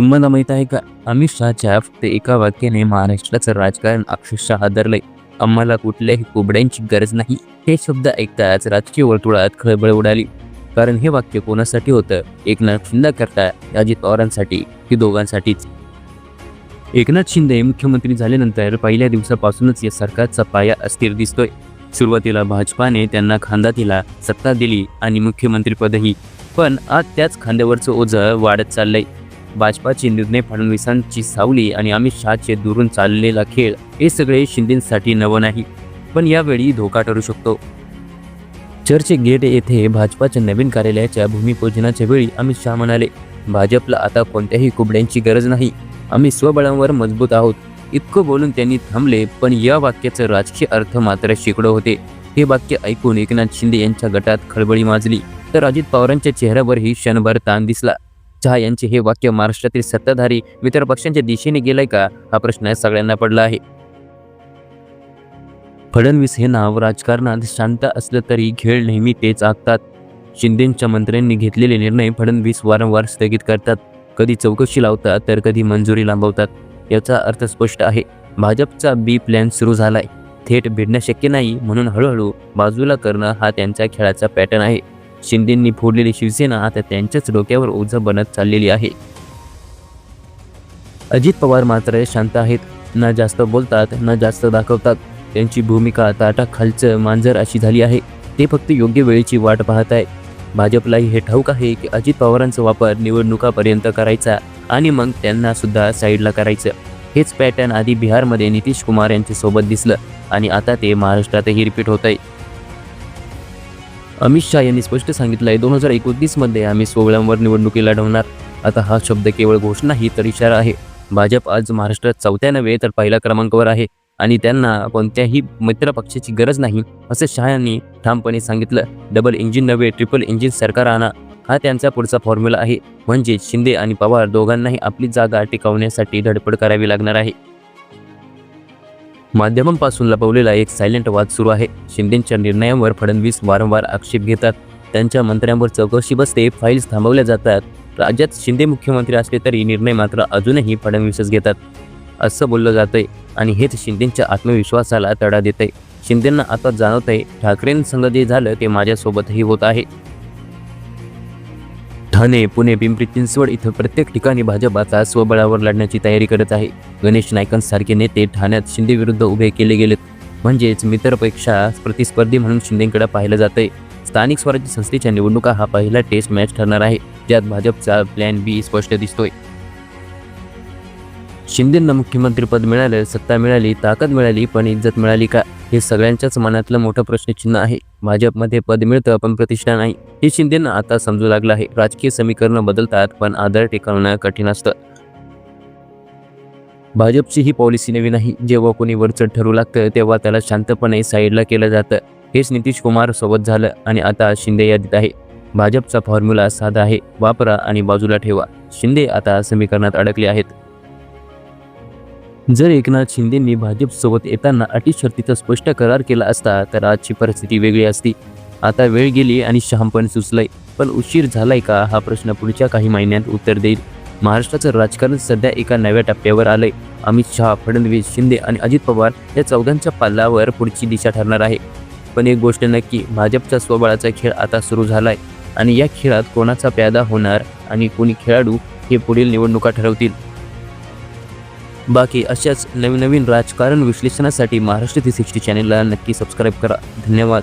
तुम्हाला माहीत आहे का? अमित शहाच्या फक्त एका वाक्याने महाराष्ट्राचं राजकारण अक्षरशः हादरलंय. आम्हाला कुठल्याही कोबड्यांची गरज नाही. हे शब्द ऐकताच राजकीय वर्तुळात खळबळ उडाली. कारण हे वाक्य कोणासाठी होतं? एकनाथ शिंदे करता अजित पवारांसाठी की दोघांसाठीच? एकनाथ शिंदे मुख्यमंत्री झाल्यानंतर पहिल्या दिवसापासूनच या सरकारचा पाया अस्थिर दिसतोय. सुरुवातीला भाजपाने त्यांना खांदा दिला सत्ता दिली आणि मुख्यमंत्रीपदही. पण आज त्याच खांद्यावरचं ओझं वाढत चाललंय. भाजपाचे निर्णय फडणवीसांची सावली आणि अमित शहाचे दुरून चाललेला खेळ हे सगळे शिंदेसाठी नवं नाही पण यावेळी धोका ठरू शकतो. चर्च गेट येथे भाजपाच्या नवीन कार्यालयाच्या भूमिपूजनाच्या वेळी अमित शहा म्हणाले भाजपला आता कोणत्याही कुबड्यांची गरज नाही. आम्ही स्वबळांवर मजबूत आहोत. इतकं बोलून त्यांनी थांबले पण या वाक्याचं राजकीय अर्थ मात्र शेकडो होते. हे वाक्य ऐकून एकनाथ शिंदे यांच्या गटात खळबळी माजली. तर अजित पवारांच्या चेहऱ्यावरही क्षणभर ताण दिसला. चहा यांचे हे वाक्य महाराष्ट्रातील सत्ताधारी मित्र पक्षांच्या दिशेने गेलंय का? हा प्रश्न सगळ्यांना पडला आहे. फडणवीस हे नाव राजकारणात शांत असलं तरी खेळ नेहमी तेच आखतात. शिंदेच्या मंत्र्यांनी घेतलेले निर्णय फडणवीस वारंवार स्थगित करतात. कधी चौकशी लावतात तर कधी मंजुरी लांबवतात. याचा अर्थ स्पष्ट आहे. भाजपचा बी प्लॅन सुरू झालाय. थेट भिडणं शक्य नाही म्हणून हळूहळू बाजूला करणं हा त्यांच्या खेळाचा पॅटर्न आहे. शिंदेंनी फोडलेली शिवसेना आता त्यांच्याच डोक्यावर ओझं बनत चाललेली आहे. अजित पवार मात्र शांत आहेत. ना जास्त बोलतात ना जास्त दाखवतात. त्यांची भूमिका आता आता खालचं मांजर अशी झाली आहे. ते फक्त योग्य वेळेची वाट पाहत आहे भाजपलाही हे ठाऊक आहे की अजित पवारांचा वापर निवडणुकापर्यंत करायचा आणि मग त्यांना सुद्धा साईडला करायचं. हेच पॅटर्न आधी बिहारमध्ये नितीश कुमार यांच्या सोबत दिसलं आणि आता ते महाराष्ट्रातही रिपीट होत आहे अमित शहा यांनी स्पष्ट सांगितलं आहे दोन हजार एकोणतीसमध्ये आम्ही सोहळ्यांवर निवडणुकी लढवणार. आता हा शब्द केवळ घोषणाही तर इशारा आहे. भाजप आज महाराष्ट्रात चौथ्या नव्हे तर पहिल्या क्रमांकावर आहे आणि त्यांना कोणत्याही मित्र पक्षाची गरज नाही असं शहा यांनी ठामपणे सांगितलं. डबल इंजिन नव्हे ट्रिपल इंजिन सरकार आणा. हा त्यांचा पुढचा फॉर्म्युला आहे. म्हणजे शिंदे आणि पवार दोघांनाही आपली जागा टिकवण्यासाठी धडपड करावी लागणार आहे. माध्यमांपासून लपवलेला एक सायलेंट वाद सुरू आहे. शिंदेच्या निर्णयांवर फडणवीस वारंवार आक्षेप घेतात. त्यांच्या मंत्र्यांवर चौकशी बसते फाईल्स थांबवल्या जातात. राज्यात शिंदे मुख्यमंत्री असले तरी निर्णय मात्र अजूनही फडणवीसच घेतात. असं बोललं जातंय आणि हेच शिंदेच्या आत्मविश्वासाला तडा देतंय. शिंदेंना आता जाणवतंय ठाकरेंसंग जे झालं ते माझ्यासोबतही होत आहे. ठाणे पुणे पिंपरी चिंचवड इथं प्रत्येक ठिकाणी भाजप आता स्वबळावर लढण्याची तयारी करत आहे. गणेश नायकांसारखे नेते ठाण्यात शिंदे विरुद्ध उभे केले गेलेत. म्हणजेच मित्रपेक्षा प्रतिस्पर्धी म्हणून शिंदेकडे पाहिलं जातंय. स्थानिक स्वराज्य संस्थेच्या निवडणुका हा पहिला टेस्ट मॅच ठरणार आहे. ज्यात भाजपचा प्लॅन बी स्पष्ट दिसतोय. शिंदेंना मुख्यमंत्रीपद मिळालं सत्ता मिळाली ताकद मिळाली पण इज्जत मिळाली का? हे सगळ्यांच्याच मनातलं मोठं प्रश्नचिन्ह आहे. भाजपमध्ये पद मिळतं पण प्रतिष्ठा नाही. हे शिंदेंना आता समजू लागलं आहे. राजकीय समीकरणं बदलतात पण आदर टिकवणं कठीण असतं. भाजपची ही पॉलिसी नवी नाही. जेव्हा कोणी वरचढ ठरू लागतं तेव्हा त्याला शांतपणे साईडला केलं जातं. हेच नितीश कुमार सोबत झालं आणि आता शिंदे यादीत आहे. भाजपचा फॉर्म्युला साधा आहे. वापरा आणि बाजूला ठेवा. शिंदे आता समीकरणात अडकले आहेत. जर एकनाथ शिंदेंनी भाजपसोबत येताना अटी शर्तीचा स्पष्ट करार केला असता तर आजची परिस्थिती वेगळी असती. आता वेळ गेली आणि शहामपण सुचलंय. पण उशीर झालाय का हा प्रश्न पुढच्या काही महिन्यात उत्तर देईल. महाराष्ट्राचं राजकारण सध्या एका नव्या टप्प्यावर आलंय. अमित शहा फडणवीस शिंदे आणि अजित पवार या चौघांच्या पाल्लावर पुढची दिशा ठरणार आहे. पण एक गोष्ट नक्की भाजपचा स्वबळाचा खेळ आता सुरू झालाय. आणि या खेळात कोणाचा प्यादा होणार आणि कोणी खेळाडू हे पुढील निवडणुका ठरवतील. बाकी अशाच नवीन नवीन राजकारण विश्लेषणासाठी महाराष्ट्र थ्री सिक्स्टी चॅनेलला नक्की सबस्क्राईब करा. धन्यवाद.